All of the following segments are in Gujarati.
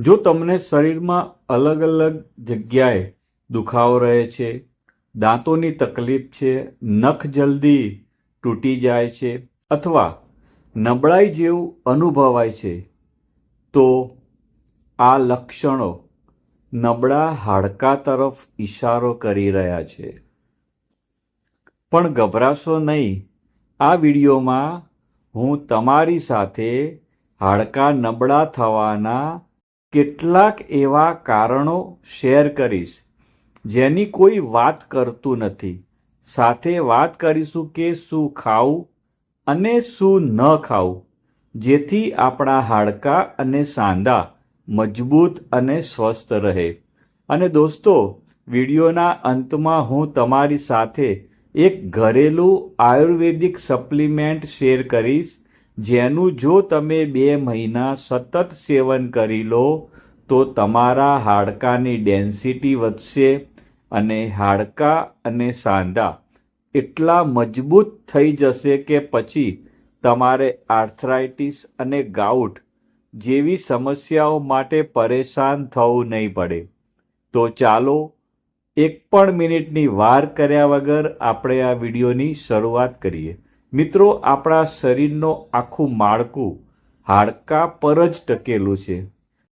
જો તમને શરીરમાં અલગ અલગ જગ્યાએ દુખાવો રહે છે, દાંતોની તકલીફ છે, નખ જલ્દી તૂટી જાય છે અથવા નબળાઈ જેવું અનુભવાય છે, તો આ લક્ષણો નબળા હાડકા તરફ ઇશારો કરી રહ્યા છે. પણ ગભરાશો નહીં, આ વિડીયોમાં હું તમારી સાથે હાડકા નબળા થવાના કેટલાક એવા કારણો શેર કરીશ, જેની કોઈ વાત કરતું નથી. સાથે વાત કરીશું કે શું ખાવું અને શું ન ખાવું, જેથી આપણા હાડકા અને સાંધા મજબૂત અને સ્વસ્થ રહે. અને દોસ્તો, વિડીયોના અંતમાં હું તમારી સાથે એક ઘરેલું આયુર્વેદિક સપ્લિમેન્ટ શેર કરીશ જેનું જો તમે બે મહિના સતત સેવન કરી લો, તો તમારા હાડકાની ડેન્સિટી વધશે અને હાડકા અને સાંધા એટલા મજબૂત થઈ જશે કે પછી તમારે આર્થરાઇટિસ અને ગાઉટ જેવી સમસ્યાઓ માટે પરેશાન થવું નહીં પડે. તો ચાલો એક પણ મિનિટની વાર કર્યા વગર આપણે આ વિડીયોની શરૂઆત કરીએ. મિત્રો, આપણા શરીરનો આખું માળખું હાડકા પર જ ટકેલું છે.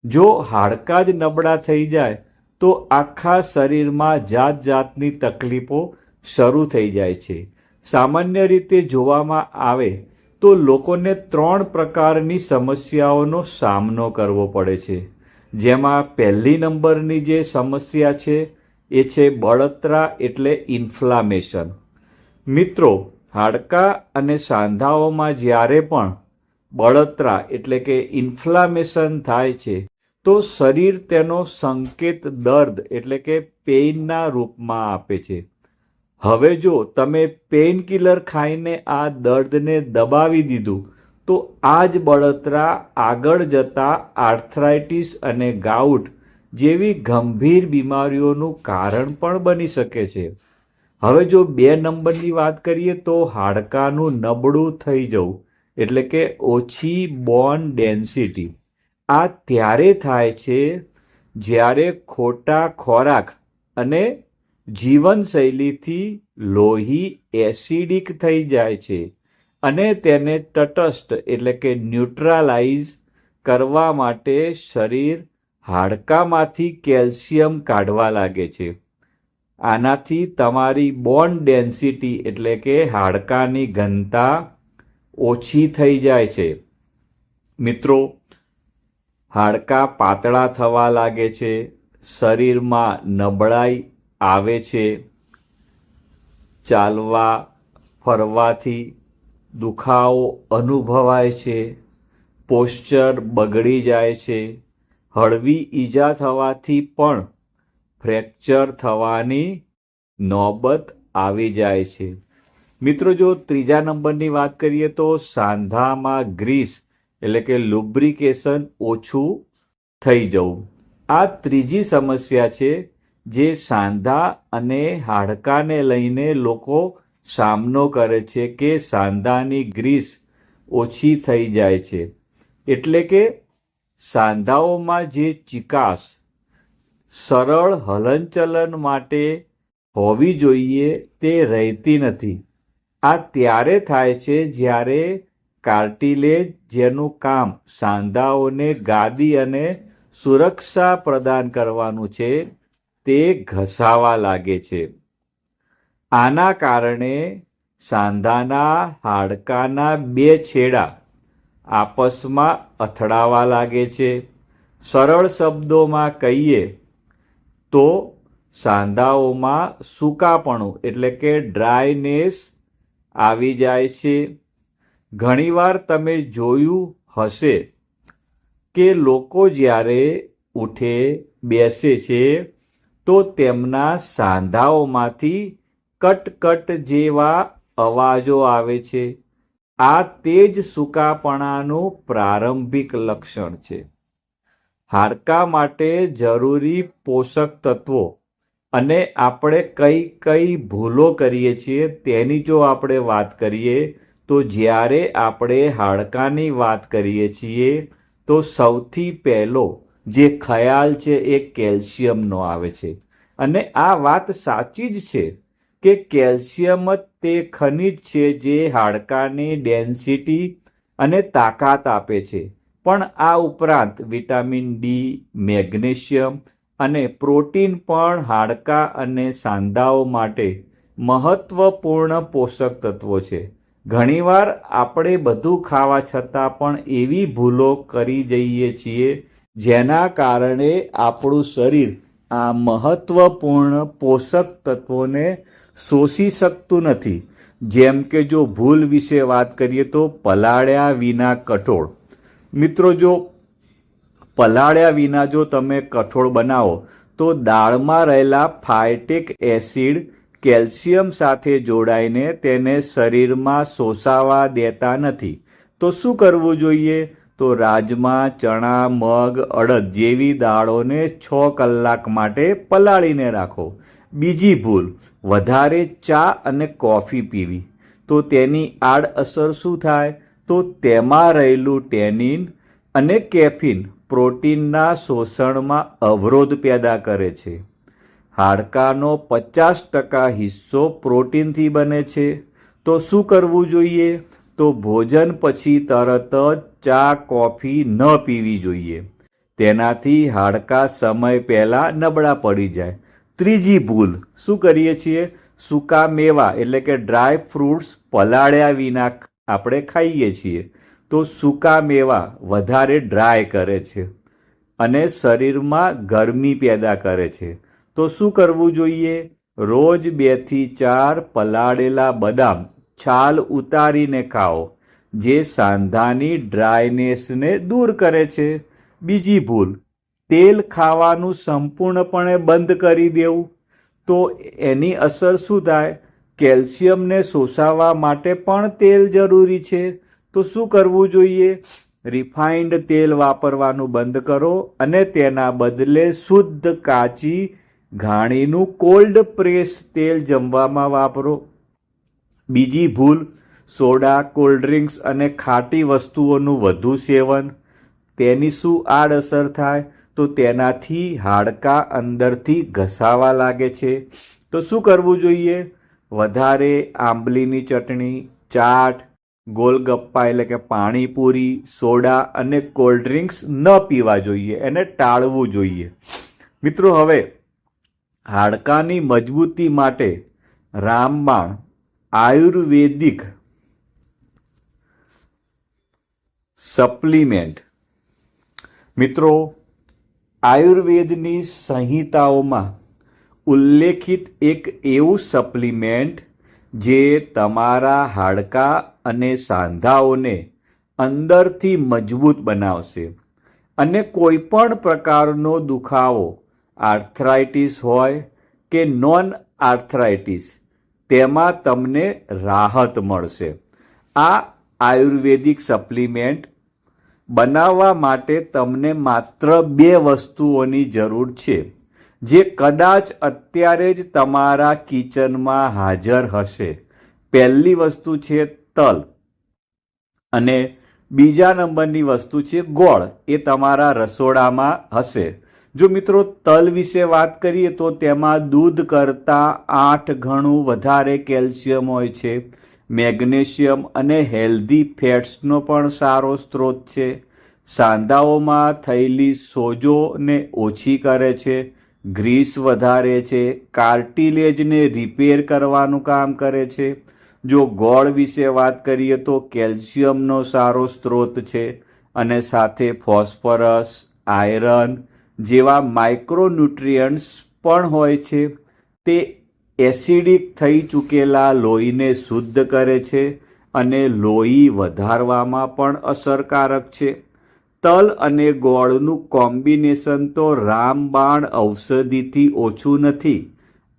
જો હાડકા જ નબળા થઈ જાય, તો આખા શરીરમાં જાત જાતની તકલીફો શરૂ થઈ જાય છે. સામાન્ય રીતે જોવામાં આવે તો લોકોને ત્રણ પ્રકારની સમસ્યાઓનો સામનો કરવો પડે છે. જેમાં પહેલી નંબરની જે સમસ્યા છે, એ છે બળતરા એટલે ઇન્ફ્લામેશન. મિત્રો હાડકા અને સાંધાઓમાં જ્યારે પણ બળતરા એટલે કે ઇન્ફ્લામેશન થાય છે, તો શરીર તેનો સંકેત દર્દ એટલે કે પેઇનના રૂપમાં આપે છે. હવે જો તમે પેઇન કિલર ખાઈને આ દર્દને દબાવી દીધું, તો આ જ બળતરા આગળ જતા આર્થરાઇટિસ અને ગાઉટ જેવી ગંભીર બીમારીઓનું કારણ પણ બની શકે છે. હવે જો બે નંબરની વાત કરીએ તો હાડકાનું નબળું થઈ જવું, એટલે કે ઓછી બોન ડેન્સિટી, આ ત્યારે થાય છે જ્યારે ખોટા ખોરાક અને જીવનશૈલીથી લોહી એસિડિક થઈ જાય છે અને તેને તટસ્થ, એટલે કે ન્યુટ્રલાઇઝ કરવા માટે શરીર હાડકામાંથી કેલ્શિયમ કાઢવા લાગે છે. આનાથી તમારી બોન ડેન્સિટી એટલે કે હાડકાની ઘનતા ઓછી થઈ જાય છે. મિત્રો, હાડકા પાતળા થવા લાગે છે, શરીરમાં નબળાઈ આવે છે, ચાલવા, ફરવાથી દુખાવો અનુભવાય છે, પોસ્ચર બગડી જાય છે, હળવી ઈજા થવાથી પણ ફ્રેક્ચર થવાની નોબત આવી જાય છે. મિત્રો, જો ત્રીજા નંબરની વાત કરીએ તો સાંધામાં ગ્રીસ એટલે કે લુબ્રિકેશન ઓછું થઈ જવું. આ ત્રીજી સમસ્યા છે જે સાંધા અને હાડકાને લઈને લોકો સામનો કરે છે કે સાંધાની ગ્રીસ ઓછી થઈ જાય છે. એટલે કે સાંધાઓમાં જે ચિકાસ સરળ હલનચલન માટે હોવી જોઈએ તે રહેતી નથી. આ ત્યારે થાય છે જ્યારે કાર્ટિલેજ જેનું કામ સાંધાઓને ગાદી અને સુરક્ષા પ્રદાન કરવાનું છે તે ઘસાવા લાગે છે. આના કારણે સાંધાના હાડકાના બે છેડા આપસમાં અથડાવા લાગે છે. સરળ શબ્દોમાં કહીએ તો સાંધાઓમાં સૂકાપણું, એટલે કે ડ્રાયનેસ, આવી જાય છે. ઘણીવાર તમે જોયું હશે કે લોકો જ્યારે ઉઠે, બેસે છે, તો તેમના સાંધાઓમાંથી કટકટ જેવા અવાજો આવે છે. આ તે જ સૂકાપણાનું પ્રારંભિક લક્ષણ છે. હાડકા માટે જરૂરી પોષક તત્વો અને આપણે કઈ કઈ ભૂલો કરીએ છીએ તેની જો આપણે વાત કરીએ, તો જ્યારે આપણે હાડકાની વાત કરીએ છીએ, તો સૌથી પહેલો જે ખ્યાલ છે એ કેલ્શિયમનો આવે છે. અને આ વાત સાચી જ છે કે કેલ્શિયમ જ તે ખનિજ છે જે હાડકાની ડેન્સિટી અને તાકાત આપે છે. પણ આ ઉપરાંત વિટામિન ડી મેગ્નેશિયમ અને પ્રોટીન પણ હાડકાં અને સાંધાઓ માટે મહત્વપૂર્ણ પોષક તત્વો છે. ઘણીવાર આપણે બધું ખાવા છતાં પણ એવી ભૂલો કરી જઈએ છીએ જેના કારણે આપણું શરીર આ મહત્વપૂર્ણ પોષક તત્વોને શોષી શકતું નથી. જેમ કે જો ભૂલ વિશે વાત કરીએ તો પલાળ્યા વિના કઠોળ મિત્રો, જો પલાળ્યા વિના જો તમે કઠોળ બનાવો, તો દાળમાં રહેલા ફાઇટિક એસિડ કેલ્શિયમ સાથે જોડાઈને તેને શરીરમાં શોષાવા દેતા નથી. તો શું કરવું જોઈએ? તો રાજમા, ચણા, મગ, અડદ જેવી દાળોને છ કલાક માટે પલાળીને રાખો. બીજી ભૂલ, વધારે ચા અને કોફી પીવી. તો તેની આડઅસર શું થાય? તો તેમાં રહેલું ટેનિન અને કેફીન પ્રોટીનના શોષણમાં અવરોધ પેદા કરે છે. હાડકાનો પચાસ ટકા હિસ્સો પ્રોટીનથી બને છે. તો શું કરવું જોઈએ? તો ભોજન પછી તરત જ ચા, કોફી ન પીવી જોઈએ. તેનાથી હાડકા સમય પહેલાં નબળા પડી જાય. ત્રીજી ભૂલ, શું કરીએ છીએ? સૂકા મેવા એટલે કે ડ્રાય ફ્રૂટ્સ પલાળ્યા વિના આપણે ખાઈએ છીએ, તો સૂકા મેવા વધારે ડ્રાય કરે છે અને શરીરમાં ગરમી પેદા કરે છે. તો શું કરવું જોઈએ? રોજ બેથી ચાર પલાળેલા બદામ છાલ ઉતારીને ખાઓ, જે સાંધાની ડ્રાયનેસને દૂર કરે છે. બીજી ભૂલ, તેલ ખાવાનું સંપૂર્ણપણે બંધ કરી દેવું. તો એની અસર શું થાય? કેલ્શિયમને શોષાવવા માટે પણ તેલ જરૂરી છે. તો શું કરવું જોઈએ? રિફાઇન્ડ તેલ વાપરવાનું બંધ કરો અને તેના બદલે શુદ્ધ કાચી ઘાણીનું કોલ્ડ પ્રેસ તેલ જમવામાં વાપરો. બીજી ભૂલ, સોડા, કોલ્ડ ડ્રિંક્સ અને ખાટી વસ્તુઓનું વધુ સેવન. તેની શું આડઅસર થાય? તો તેનાથી હાડકાં અંદરથી ઘસાવા લાગે છે. તો શું કરવું જોઈએ? વધારે આંબલીની ચટણી, ચાટ, ગોલગપ્પા એટલે કે પાણીપુરી, સોડા અને કોલ્ડ ડ્રિંક્સ ન પીવા જોઈએ, એને ટાળવું જોઈએ. મિત્રો, હવે હાડકાની મજબૂતી માટે રામબાણ આયુર્વેદિક સપ્લિમેન્ટ. મિત્રો, આયુર્વેદની સંહિતાઓમાં ઉલ્લેખિત એક એવું સપ્લિમેન્ટ જે તમારા હાડકાં અને સાંધાઓને અંદરથી મજબૂત બનાવશે અને કોઈ પણ પ્રકારનો દુખાવો, આર્થરાઇટિસ હોય કે નોન આર્થરાઇટિસ, તેમાં તમને રાહત મળશે. આ આયુર્વેદિક સપ્લિમેન્ટ બનાવવા માટે તમને માત્ર બે વસ્તુઓની જરૂર છે. જે કદાચ અત્યારે જ તમારા કિચનમાં હાજર હશે. પહેલી વસ્તુ છે તલ અને બીજા નંબરની વસ્તુ છે ગોળ. એ તમારા રસોડામાં હશે. જો મિત્રો તલ વિશે વાત કરીએ તો તેમાં દૂધ કરતાં આઠ ગણું વધારે કેલ્શિયમ હોય છે. મેગ્નેશિયમ અને હેલ્ધી ફેટ્સનો પણ સારો સ્ત્રોત છે. સાંધાઓમાં થયેલી સોજોને ઓછી કરે છે. ગ્રીસ વધારે છે, કાર્ટિલેજને રિપેર કરવાનું કામ કરે છે. જો ગોળ વિશે વાત કરીએ તો કેલ્શિયમનો સારો સ્ત્રોત છે અને સાથે ફોસ્ફરસ, આયરન જેવા માઇક્રોન્યુટ્રિયન્ટ્સ પણ હોય છે. તે એસિડિક થઈ ચૂકેલા લોહીને શુદ્ધ કરે છે અને લોહી વધારવામાં પણ અસરકારક છે. તલ અને ગોળનું કોમ્બિનેશન તો રામબાણ ઔષધિથી ઓછું નથી.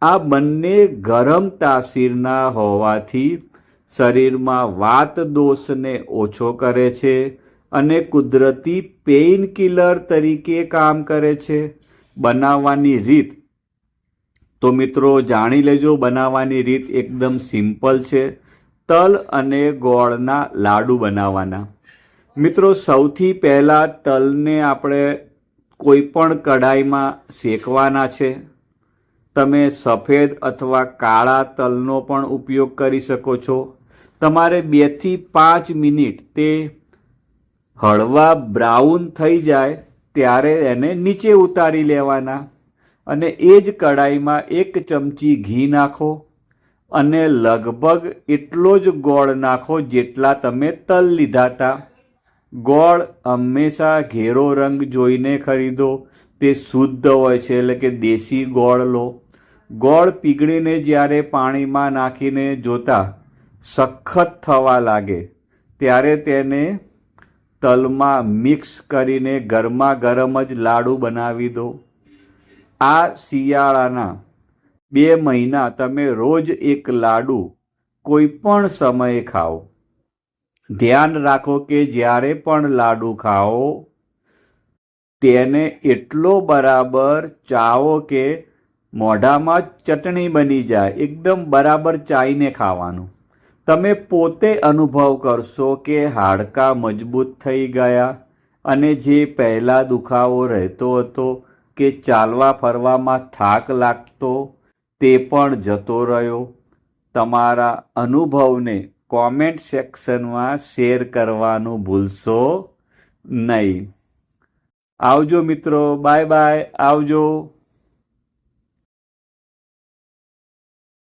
આ બંને ગરમ તાસીરના હોવાથી શરીરમાં વાત દોષને ઓછો કરે છે અને કુદરતી પેઇન કિલર તરીકે કામ કરે છે. બનાવવાની રીત. તો મિત્રો જાણી લેજો, બનાવવાની રીત એકદમ સિમ્પલ છે. તલ અને ગોળના લાડુ બનાવવાના. મિત્રો, સૌથી પહેલાં તલને આપણે કોઈ પણ કઢાઈમાં શેકવાના છે. તમે સફેદ અથવા કાળા તલનો પણ ઉપયોગ કરી શકો છો. તમારે બેથી પાંચ મિનિટ તે હળવા બ્રાઉન થઈ જાય ત્યારે એને નીચે ઉતારી લેવાના અને એ જ કઢાઈમાં એક ચમચી ઘી નાખો અને લગભગ એટલો જ ગોળ નાખો જેટલા તમે તલ લીધા હતા. ગોળ હંમેશા ઘેરો રંગ જોઈને ખરીદો. તે શુદ્ધ હોય છે એટલે કે દેશી ગોળ લો. ગોળ પીગળીને જ્યારે પાણીમાં નાખીને જોતા સખત થવા લાગે. ત્યારે તેને તલમાં મિક્સ કરીને ગરમા ગરમ જ લાડુ બનાવી દો. આ શિયાળાના બે મહિના તમે રોજ એક લાડુ કોઈ પણ સમયે ખાઓ. ધ્યાન રાખો કે જ્યારે પણ લાડુ ખાઓ, તેને એટલો બરાબર ચાવો કે મોઢામાં ચટણી બની જાય. એકદમ બરાબર ચાઈને ખાવાનું. તમે પોતે અનુભવ કરશો કે હાડકાં મજબૂત થઈ ગયા અને જે પહેલાં દુખાવો રહેતો હતો કે ચાલવા ફરવામાં થાક લાગતો તે પણ જતો રહ્યો. તમારા અનુભવને કોમેન્ટ સેક્શનમાં શેર કરવાનું ભૂલશો નહીં. આવજો મિત્રો બાય બાય આવજો.